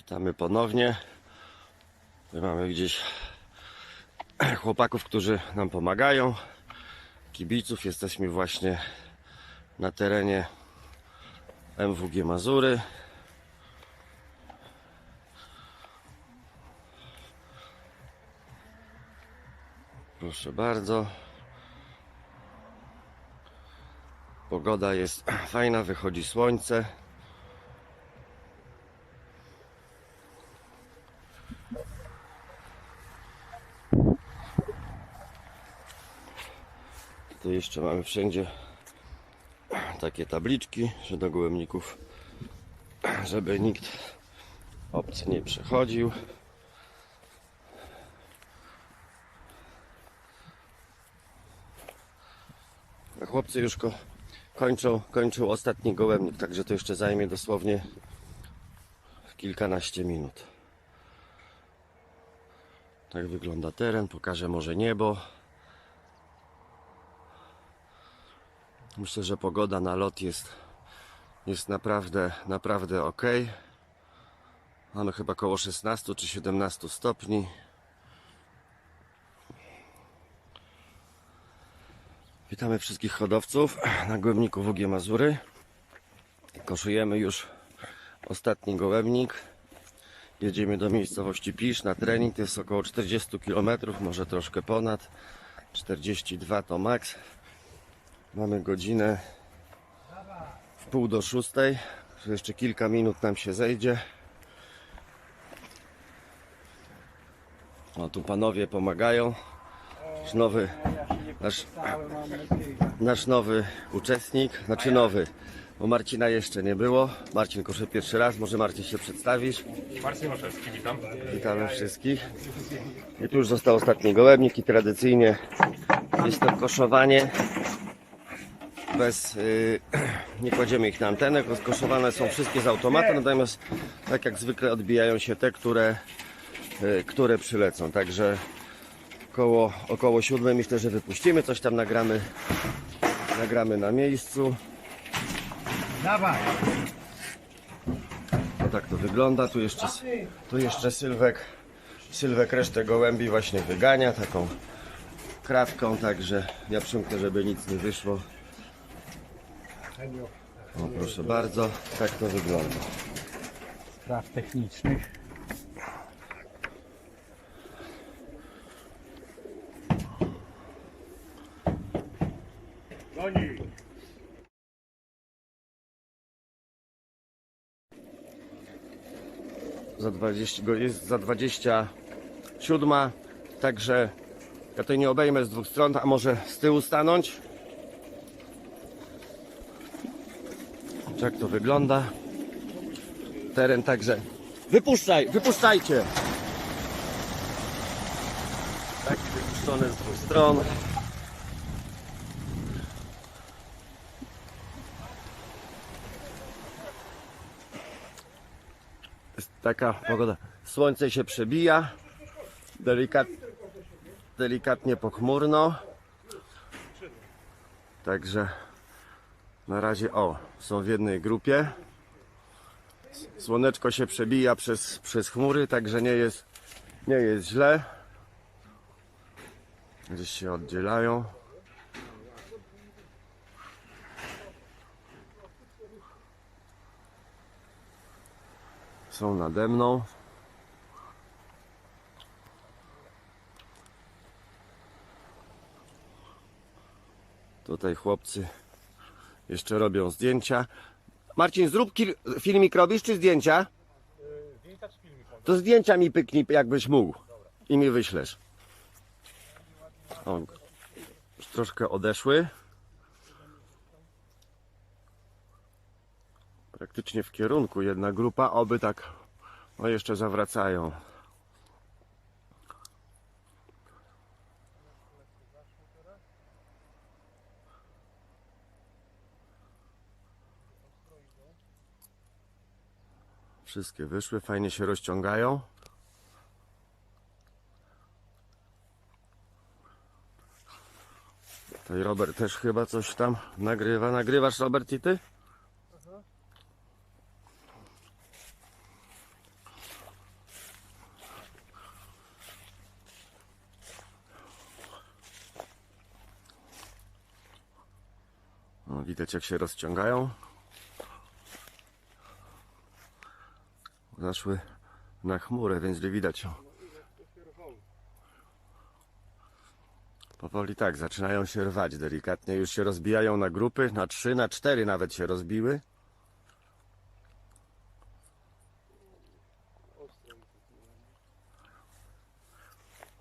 Witamy ponownie. My mamy gdzieś chłopaków, którzy nam pomagają. Kibiców. Jesteśmy właśnie na terenie MWG Mazury. Proszę bardzo. Pogoda jest fajna, wychodzi słońce. Tu jeszcze mamy wszędzie takie tabliczki, że do gołębników, żeby nikt obcy nie przechodził. Chłopcy już ko- kończą, kończą ostatni gołębnik, także to jeszcze zajmie dosłownie kilkanaście minut. Tak wygląda teren, pokażę może niebo. Myślę, że pogoda na lot jest, jest naprawdę, naprawdę ok. Mamy chyba około 16 czy 17 stopni. Witamy wszystkich hodowców na gołębniku WG Mazury. Koszujemy już ostatni gołębnik. Jedziemy do miejscowości Pisz na trening. To jest około 40 km, może troszkę ponad. 42 to maks. Mamy godzinę w pół do szóstej. Jeszcze kilka minut nam się zejdzie. O, tu panowie pomagają. Nasz nowy, nasz, nasz nowy uczestnik, znaczy nowy, bo Marcina jeszcze nie było. Marcin kosze pierwszy raz, może Marcin się przedstawisz. Marcin Maszewski, witam. Witamy wszystkich. I tu już został ostatni gołębnik i tradycyjnie jest to koszowanie bez, yy, nie kładziemy ich na antenę, koszowane są wszystkie z automatu, natomiast tak jak zwykle odbijają się te, które, yy, które przylecą, także około, około siódmej myślę, że wypuścimy, coś tam nagramy, nagramy na miejscu. Dawaj! No tak to wygląda. Tu jeszcze, tu jeszcze Sylwek, Sylwek resztę gołębi właśnie wygania taką kratką, także ja przymknę, żeby nic nie wyszło. O, proszę bardzo, tak to wygląda. Spraw technicznych. Za 20, go jest za 27, także ja tutaj nie obejmę z dwóch stron, a może z tyłu stanąć. Tak to wygląda. Teren także. Wypuszczaj, wypuszczajcie! Tak wypuszczone z dwóch stron. Jest taka pogoda. Słońce się przebija. Delikat, delikatnie pochmurno. Także na razie o, są w jednej grupie. Słoneczko się przebija przez, przez chmury, także nie jest, nie jest źle. Gdzieś się oddzielają. Są nade mną. Tutaj chłopcy jeszcze robią zdjęcia. Marcin, zrób filmik robisz czy zdjęcia? To zdjęcia mi pyknij, jakbyś mógł. I mi wyślesz. O, już troszkę odeszły. Praktycznie w kierunku jedna grupa, oby tak no jeszcze zawracają. Wszystkie wyszły, fajnie się rozciągają. Tutaj Robert też chyba coś tam nagrywa. Nagrywasz Robert i ty? No, widać jak się rozciągają. Zaszły na chmurę, więc nie widać. Powoli tak, zaczynają się rwać delikatnie. Już się rozbijają na grupy, na trzy, na cztery nawet się rozbiły.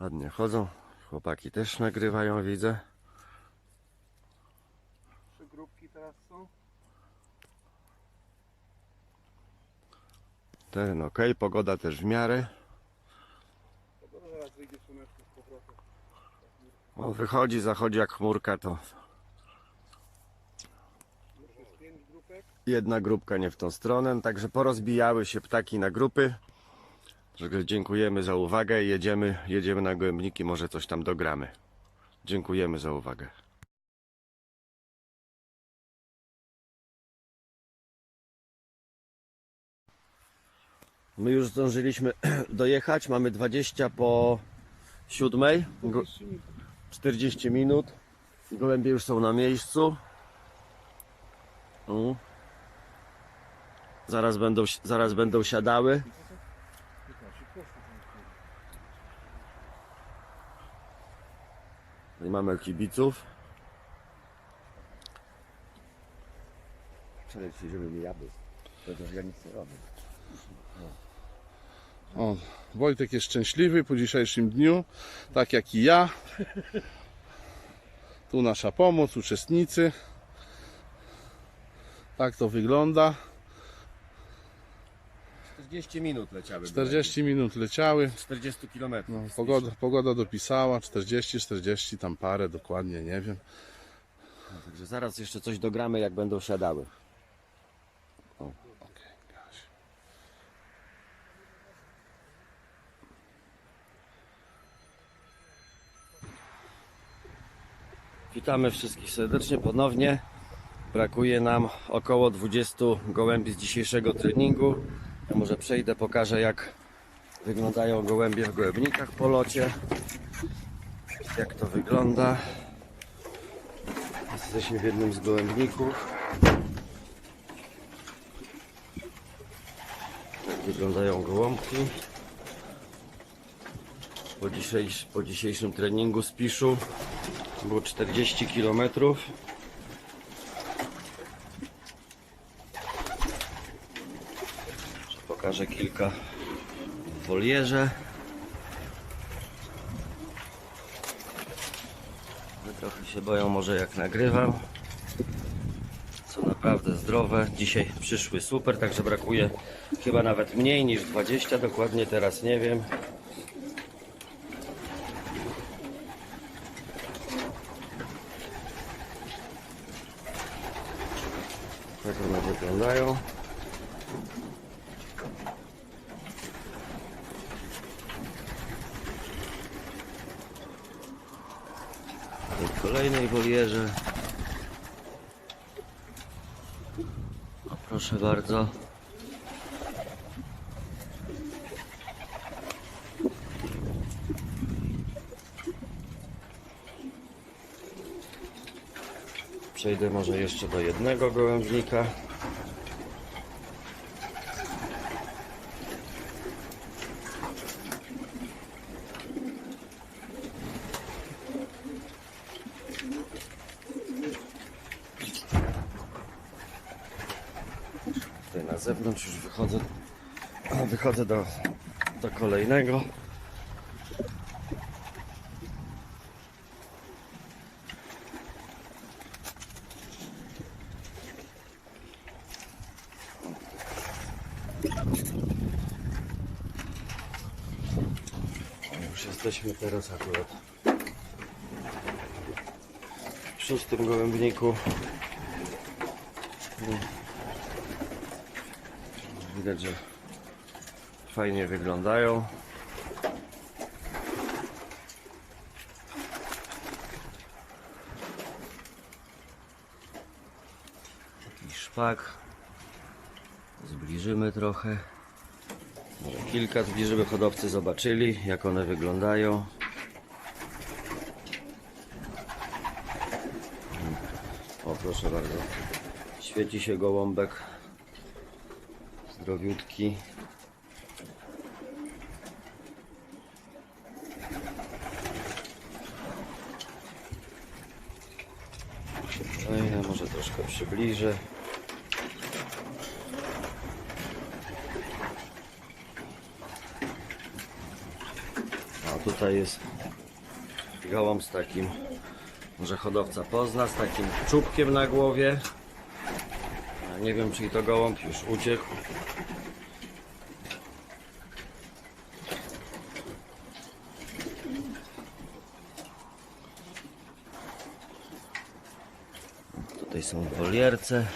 Ładnie chodzą. Chłopaki też nagrywają, widzę. Trzy grupki teraz są. Ten ok, pogoda też w miarę. O, wychodzi, zachodzi jak chmurka, to jedna grupka nie w tą stronę, także porozbijały się ptaki na grupy. Także dziękujemy za uwagę. Jedziemy, jedziemy na gołębniki, może coś tam dogramy. Dziękujemy za uwagę. My już zdążyliśmy dojechać, mamy 20 po siódmej, Go- 40 minut. Gołębie już są na miejscu. Zaraz będą, zaraz będą siadały. I mamy kibiców. Przeleci, żeby mi jadł. Chociaż ja nic nie robię. O, Wojtek jest szczęśliwy po dzisiejszym dniu, tak jak i ja. Tu nasza pomoc, uczestnicy. Tak to wygląda. 40 minut leciały. 40 minut leciały. 40 km. No, pogoda, pogoda dopisała 40, 40, tam parę dokładnie, nie wiem. Także zaraz jeszcze coś dogramy, jak będą siadały. Witamy wszystkich serdecznie ponownie. Brakuje nam około 20 gołębi z dzisiejszego treningu. Ja może przejdę, pokażę jak wyglądają gołębie w gołębnikach po locie. Jak to wygląda. Jesteśmy w jednym z gołębników. Tak wyglądają gołąbki. Po, dzisiejsz, po dzisiejszym treningu z Piszu było 40 km. Pokażę kilka w wolierze. Trochę się boją może jak nagrywam. Są naprawdę zdrowe. Dzisiaj przyszły super, także brakuje chyba nawet mniej niż 20. Dokładnie teraz nie wiem. Tak one wyglądają. W kolejnej wolierze. Proszę bardzo. Przejdę może jeszcze do jednego gołębnika. Tutaj na zewnątrz już wychodzę. Wychodzę do, do kolejnego. Już jesteśmy teraz akurat w szóstym gołębniku. Widać, że fajnie wyglądają. Taki szpak. Zbliżymy trochę. Kilka zbliżymy, hodowcy zobaczyli, jak one wyglądają. O, proszę bardzo. Świeci się gołąbek. Zdrowiutki. No i ja może troszkę przybliżę. A tutaj jest gołąb z takim, może hodowca pozna, z takim czubkiem na głowie. Nie wiem, czy to gołąb już uciekł. Tutaj są wolierce.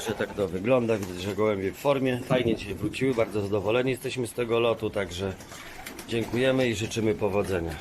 Także tak to wygląda. Widzę, że gołębie w formie. Fajnie dzisiaj wróciły. Bardzo zadowoleni jesteśmy z tego lotu. Także dziękujemy i życzymy powodzenia.